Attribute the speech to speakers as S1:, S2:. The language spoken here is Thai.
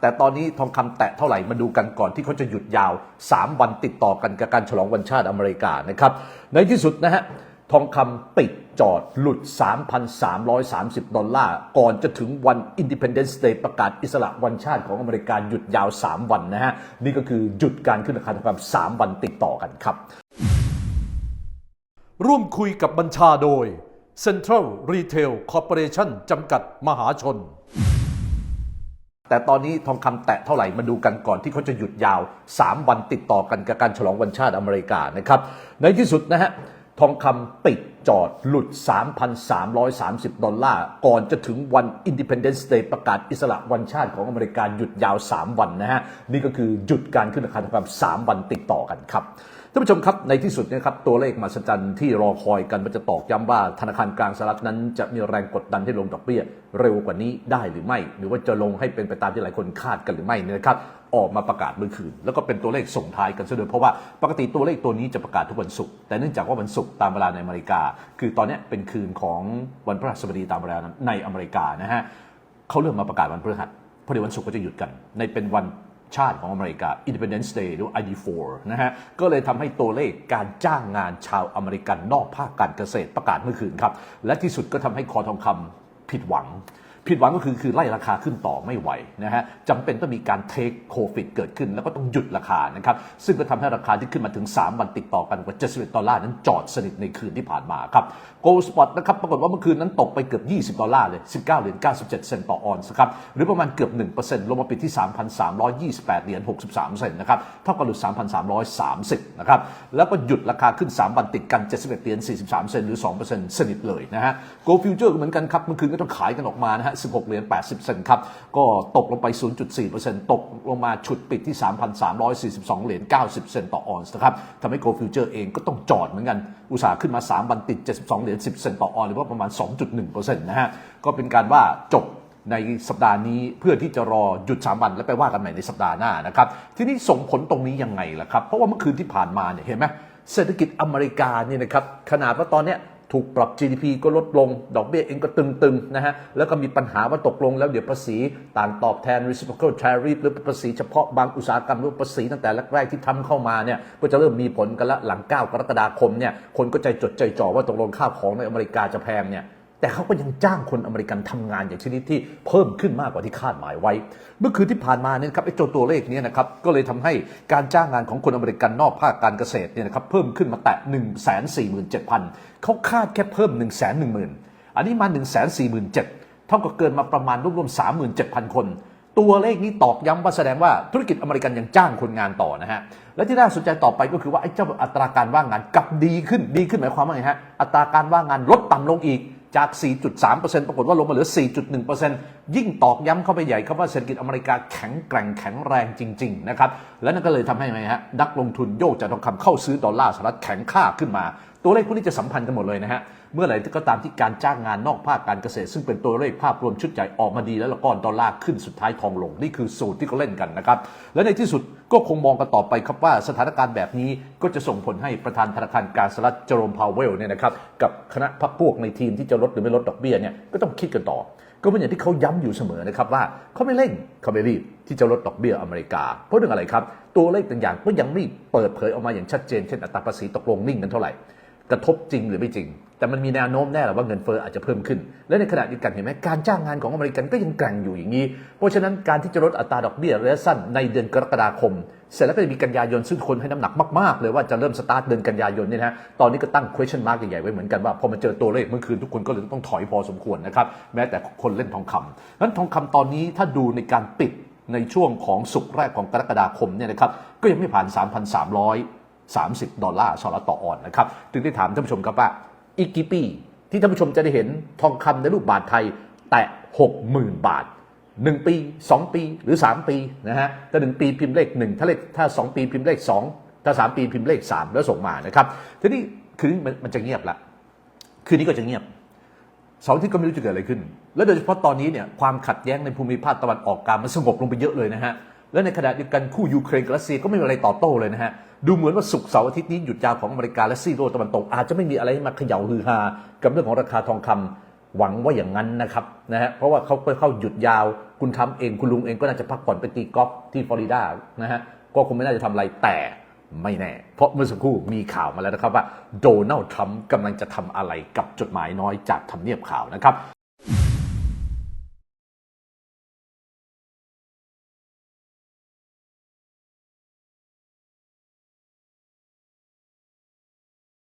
S1: แต่ตอนนี้ทองคำแตะเท่าไหร่มาดูกันก่อนที่เขาจะหยุดยาว 3 วันติดต่อกันกับการฉลองวันชาติอเมริกานะครับ ในที่สุดนะฮะทองคำปิดจอดหลุด 3,330 ดอลลาร์ ก่อนจะถึงวัน Independence Day ประกาศอิสระวันชาติของอเมริกาหยุดยาว 3 วันนะฮะ นี่ก็คือหยุดการขึ้นราคาทองคำ3วันติดต่อกันครับ ร่วมคุยกับบัญชาโดย Central Retail Corporation จำกัดมหาชน แต่ตอนนี้ทองคำแตะเท่าไหร่มาดูกันก่อนที่เขาจะหยุดยาว 3 วันติดต่อกันกับการฉลองวันชาติอเมริกานะครับ ในที่สุดนะฮะทองคำปิดจอดหลุด 3,330 ดอลลาร์ ก่อนจะถึงวัน Independence Day ประกาศอิสระวันชาติของอเมริกาหยุดยาว 3 วันนะฮะ นี่ก็คือหยุดการขึ้นราคาทองคำ3วันติดต่อกันครับ ท่านผู้ชมครับในที่สุดนยครับตัวเลขมหัศจรรย์ที่รอคอยกันมันจะตอกย้ำว่าธนาคารกลางสหรัฐนั้นจะมีแรงกดดันให้ลงดอกเบี้ย เร็วกว่านี้ได้หรือไม่ หรือว่าจะลงให้เป็นไปตามที่หลายคนคาดกันหรือไม่นะครับออกมาประกาศเมื่อคืน แล้วก็เป็นตัวเลขส่งท้ายกันซะด้วยเพราะว่าปกติตัวเลขตัวนี้จะประกาศทุกวันศุกร์แต่เนื่องจากว่าวันศุกร์ตามเวลาในอเมริกา คือตอนนี้เป็นคืนของวันพฤหัสบดีตามเวลาในอเมริกานะฮะเขาเริ่มมาประกาศวันพฤหัสเพราะเดี๋ยววันศุกร์ก็จะหยุดกัน ในเป็นวัน ชาติของอเมริกา Independence Day หรือ ID4 นะฮะ ก็เลยทำให้ตัวเลขการจ้างงานชาวอเมริกันนอกภาคการเกษตรประกาศเมื่อคืนครับ และที่สุดก็ทำให้คอทองคำผิดหวัง ผิดหวังก็คือคือไล่ราคาขึ้นต่อไม่ไหวนะฮะจำเป็นต้องมีการเทคโควิดเกิดขึ้น แล้วก็ต้องหยุดราคานะครับซึ่งก็ทำให้ราคาที่ขึ้นมาถึง 3 วันติดต่อกันกว่า71ดอลลาร์นั้นจอดสนิทในคืนที่ผ่านมาครับโกลสปอตนะครับปรากฏว่าเมื่อคืนนั้นตกไปเกือบ 20 ดอลลาร์เลย 19เหรียญ97 เซนต์ต่อออนซ์ครับหรือประมาณเกือบ 1%ลงมาปิดที่ 3,328เหรียญ63 เซนต์นะครับเท่ากับหลุด3,330นะครับแล้วก็หยุดราคาขึ้น 3 วันติดกัน 71เหรียญ43 เซนต์หรือ 2%สนิทเลยนะฮะโกลฟิวเจอร์เหมือนกันครับเมื่อคืนก็ต้องขายกันออกมานะฮะ16 เหรียญ 80 เซนต์ครับ ก็ตกลงไป 0.4%ตกลงมาฉุดปิดที่ 3,342 เหรียญ 90 เซนต์ต่อออนซ์นะครับทำให้โกลฟิวเจอร์เองก็ต้องจอดเหมือนกัน อุตสาห์ขึ้นมา 3 วันติด 72 เหรียญ 10 เซนต์ต่อออนซ์หรือว่าประมาณ 2.1%นะฮะ ก็เป็นการว่าจบในสัปดาห์นี้เพื่อที่จะรอหยุด 3 วันแล้วไปว่ากันใหม่ในสัปดาห์หน้านะครับทีนี้ส่งผลตรงนี้ยังไงล่ะครับ เพราะว่าเมื่อคืนที่ผ่านมาเนี่ยเห็นไหมเศรษฐกิจอเมริกาเนี่ยนะครับขนาดว่าตอนเนี้ย ถูกปรับ GDP ก็ลดลง ดอกเบี้ยเองก็ตึงๆนะฮะ แล้วก็มีปัญหาว่าตกลงแล้วเดี๋ยวภาษีต่างตอบแทน reciprocal tariff หรือภาษีเฉพาะบางอุตสาหกรรมหรือภาษีตั้งแต่แรกๆที่ทำเข้ามาเนี่ยก็จะเริ่มมีผลกันละหลัง 9 กรกฎาคมเนี่ยคนก็ใจจดใจจ่อว่าตกลงค่าของในอเมริกาจะแพงเนี่ย แต่เขาก็ยังจ้างคนอเมริกันทำงานอย่างชนิดที่เพิ่มขึ้นมากกว่าที่คาดหมายไว้ เมื่อคืนที่ผ่านมาเนี่ยครับไอ้โจตัวเลขเนี้นะครับก็เลยทำให้การจ้างงานของคนอเมริกันนอกภาคการเกษตรเนี่ยนะครับเพิ่มขึ้นมาแตะ1 4 7 0 0 0เขาคาดแค่เพิ่ม 1 1 0 0 0 0 อันนี้มา 1 4 7 0 0 0เท่ากับเกินมาประมาณรวมๆ37,000 คน ตัวเลขนี้ตอกย้ำว่าแสดงว่าธุรกิจอเมริกันยังจ้างคนงานต่อนะฮะและที่น่าสนใจต่อไปก็คือว่าไอ้เจ้าอัตราการว่างงานกลับดีขึ้นดีขึ้นหมายความว่าไงฮะอัตราการว่างงานลดต่ำลงอีก จาก 4.3%ปรากฏว่าลงมาเหลือ 4.1%ยิ่งตอกย้ำเข้าไปใหญ่ครับว่าเศรษฐกิจอเมริกาแข็งแกร่งแข็งแรงจริง ๆ นะครับ และนั่นก็เลยทำให้ไงฮะนักลงทุนโยกจากทองคำเข้าซื้อดอลลาร์สหรัฐแข็งค่าขึ้นมา ตัวเลขพวกนี้จะสัมพันธ์กันหมดเลยนะฮะ เมื่อไหร่ก็ตามที่การจ้างงานนอกภาคการเกษตร ซึ่งเป็นตัวเลขภาพรวมชุดใหญ่ออกมาดีแล้วแล้วก็ดอลลาร์ขึ้นสุดท้ายทองลง นี่คือสูตรที่เขาเล่นกันนะครับ และในที่สุดก็คงมองกันต่อไปครับว่าสถานการณ์แบบนี้ก็จะส่งผลให้ประธานธนาคารกลางสหรัฐเจอโรมพาวเวลเนี่ยนะครับกับคณะพรรคพวกในทีมที่จะลดหรือไม่ลดดอกเบี้ยเนี่ยก็ต้องคิดกันต่อ ก็เป็นอย่างที่เขาย้ำอยู่เสมอนะครับว่าเขาไม่เร่งเขาไม่รีบที่จะลดดอกเบี้ยอเมริกา เพราะเรื่องอะไรครับ ตัวเลขต่างๆก็ยังไม่เปิดเผยออกมาอย่างชัดเจนเช่นอัตราภาษีตกลงนิ่งกันเท่าไหร่ กระทบจริงหรือไม่จริง แต่มันมีแนวโน้มแน่แหละว่าเงินเฟ้ออาจจะเพิ่มขึ้น และในขณะเดียวกันเห็นไหมการจ้างงานของอเมริกันก็ยังแกร่งอยู่อย่างนี้ เพราะฉะนั้นการที่จะลดอัตราดอกเบี้ยระยะสั้นในเดือนกรกฎาคม เสร็จแล้วก็จะมีกันยายนซึ่งคนให้น้ำหนักมากๆเลยว่าจะเริ่มสตาร์ทเดือนกันยายนเนี่ยนะฮะตอนนี้ก็ตั้ง question mark ใหญ่ๆไว้เหมือนกันว่าพอมาเจอตัวเลขเมื่อคืนทุกคนก็เลยต้องถอยพอสมควรนะครับแม้แต่คนเล่นทองคำนั้นทองคำตอนนี้ถ้าดูในการปิดในช่วงของสุกแรกของกรกฎาคมเนี่ยนะครับก็ยังไม่ผ่าน 3,300 30 ดอลลาร์สหรัฐต่อออนนะครับจึงได้ถามท่านผู้ชมครับว่าอีกกี่ปี ที่ท่านผู้ชมจะได้เห็นทองคำในรูปบาทไทยแตะ60,000 บาท 1 ปี 2 ปีหรือ 3 ปีนะฮะถ้า1ปีพิมพ์เลข 1 ถ้าเลขถ้า 2 ปีพิมพ์เลข 2 ถ้า 3 ปีพิมพ์เลข 3 แล้วส่งมานะครับทีนี้คืนนี้มันจะเงียบละคืนนี้ก็จะเงียบเสาร์อาที่ก็ไม่รู้จะเกิดอะไรขึ้น และโดยเฉพาะตอนนี้เนี่ยความขัดแย้งในภูมิภาคตะวันออกกลางมันสงบลงไปเยอะเลยนะฮะและในขณะเดียวกันคู่ยูเครนกับรัสเซียก็ไม่มีอะไรต่อโต้เลยนะฮะ ดูเหมือนว่าศุกเสาร์อาทิตย์นี้หยุดยาวของอเมริกาและซีโรตะวันตก อาจจะไม่มีอะไรให้มาเขย่าฮือฮากับเรื่องของราคาทองคำหวังว่าอย่างนั้นนะครับนะฮะเพราะว่าเขาเข้าหยุดยาว คุณทำเองคุณลุงเองก็น่าจะพักผ่อนไปตีกอล์ฟที่ฟลอริดานะฮะก็คงไม่น่าจะทำอะไรแต่ไม่แน่ เพราะเมื่อสักครู่มีข่าวมาแล้วนะครับว่าโดนัลด์ทรัมป์กำลังจะทำอะไรกับจดหมายน้อยจากทำเนียบข่าวนะครับ